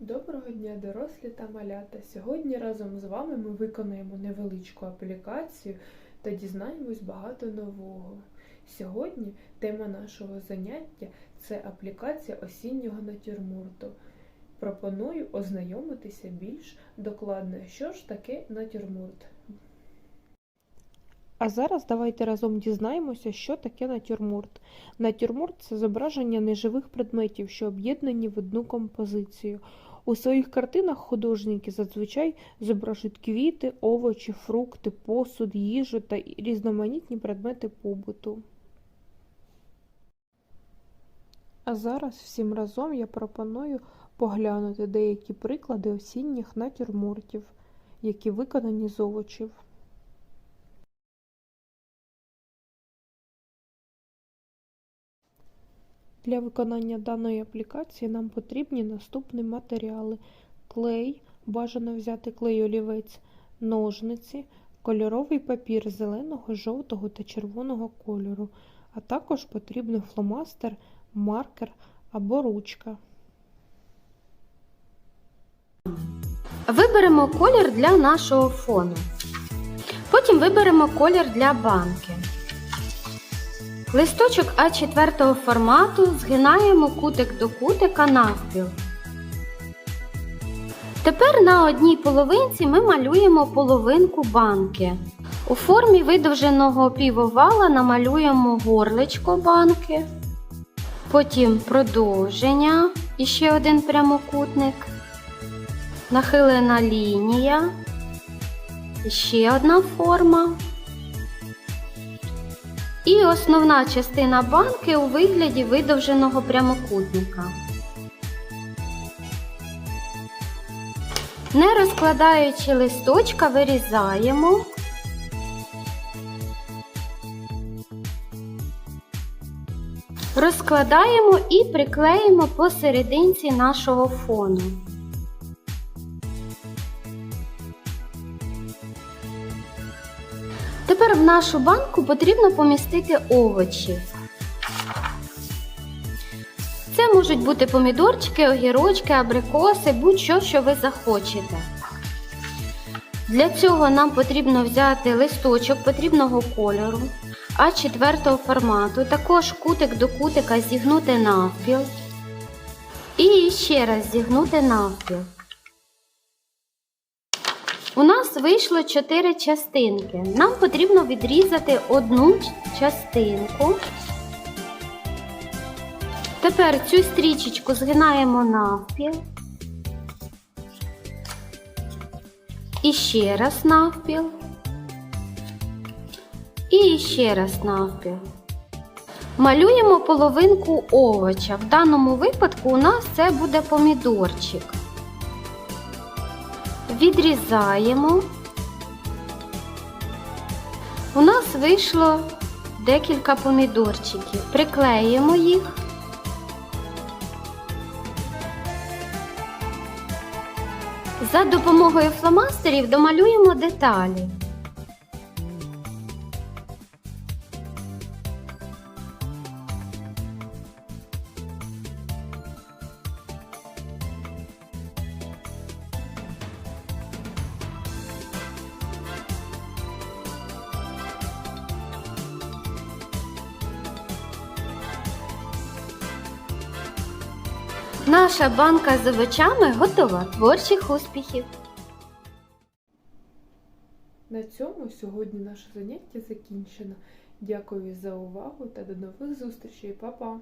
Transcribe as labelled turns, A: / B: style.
A: Доброго дня, дорослі та малята! Сьогодні разом з вами ми виконаємо невеличку аплікацію та дізнаємось багато нового. Сьогодні тема нашого заняття це аплікація осіннього натюрморту. Пропоную ознайомитися більш докладно, що ж таке натюрморт.
B: А зараз давайте разом дізнаємося, що таке натюрморт. Натюрморт це зображення неживих предметів, що об'єднані в одну композицію. У своїх картинах художники зазвичай зображують квіти, овочі, фрукти, посуд, їжу та різноманітні предмети побуту. А зараз всім разом я пропоную поглянути деякі приклади осінніх натюрмортів, які виконані з овочів. Для виконання даної аплікації нам потрібні наступні матеріали: клей, бажано взяти клей олівець, ножниці, кольоровий папір зеленого, жовтого та червоного кольору, а також потрібний фломастер, маркер або ручка.
C: Виберемо колір для нашого фону. Потім виберемо колір для банки. Листочок А4 формату згинаємо кутик до кутика навпіл. Тепер на одній половинці ми малюємо половинку банки. У формі видовженого півовала намалюємо горличко банки, потім продовження і ще один прямокутник нахилена лінія, ще одна форма. І основна частина банки у вигляді видовженого прямокутника. Не розкладаючи листочка, вирізаємо. Розкладаємо і приклеїмо посерединці нашого фону. Тепер в нашу банку потрібно помістити овочі. Це можуть бути помідорчики, огірочки, абрикоси, будь-що, що ви захочете. Для цього нам потрібно взяти листочок потрібного кольору А4 формату, також кутик до кутика зігнути навпіл. І ще раз зігнути навпіл. У нас вийшло 4 частинки. Нам потрібно відрізати одну частинку. Тепер цю стрічечку згинаємо навпіл. І ще раз навпіл. І ще раз навпіл. Малюємо половинку овоча. В даному випадку у нас це буде помідорчик. Відрізаємо. У нас вийшло декілька помідорчиків. Приклеїмо їх. За допомогою фломастерів домалюємо деталі. Наша банка з овочами готова. Творчих успіхів!
A: На цьому сьогодні наше заняття закінчено. Дякую за увагу та до нових зустрічей, Па-па!